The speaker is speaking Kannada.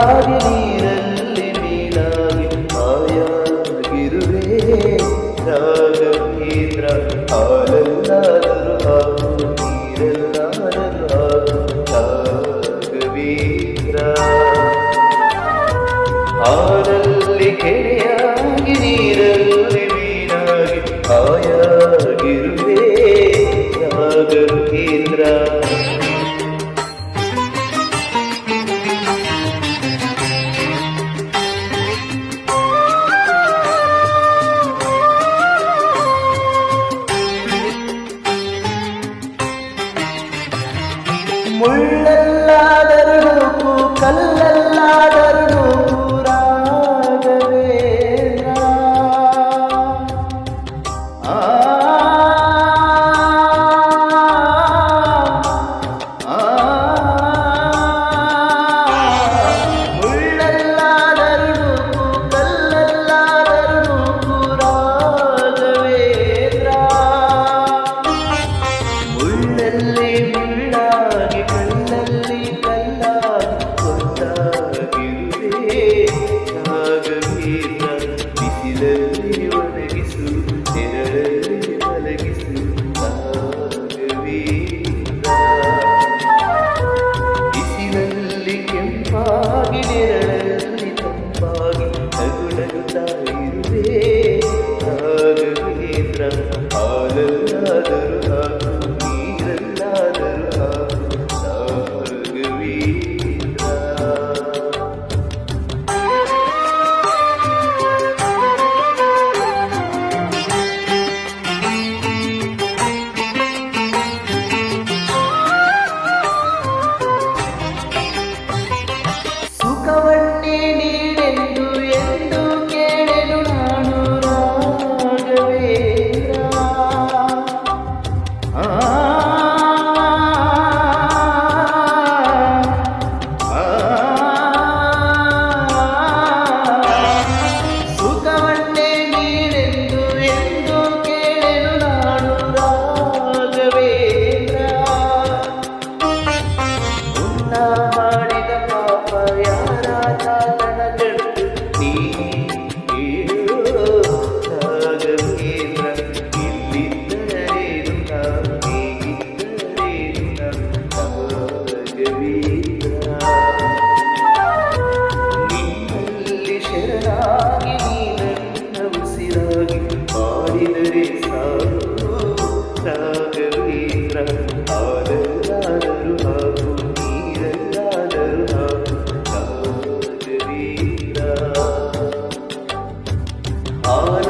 ಆಗಿ ನೀರಲ್ಲಿ ಮೀನಾಗಿ ಆಯಾಗಿರುವೆ ರಾಗೇಂದ್ರ ಹಾಲೆಲ್ಲಾದರೂ ಹಾಕು ನೀರೆಲ್ಲಾದರೂ ಹಾಕು ರಾಘವೀಂದ್ರ ಹಾಲಲ್ಲಿ ಕೆರೆಯ ಮುಳ್ಳಲ್ಲಾದರೂ ನೂಕು ಕಲ್ಲಲ್ಲಾದರೂ ನೂಕು ರಾಘವೇಂದ್ರ ಆ, ಆ, love. 아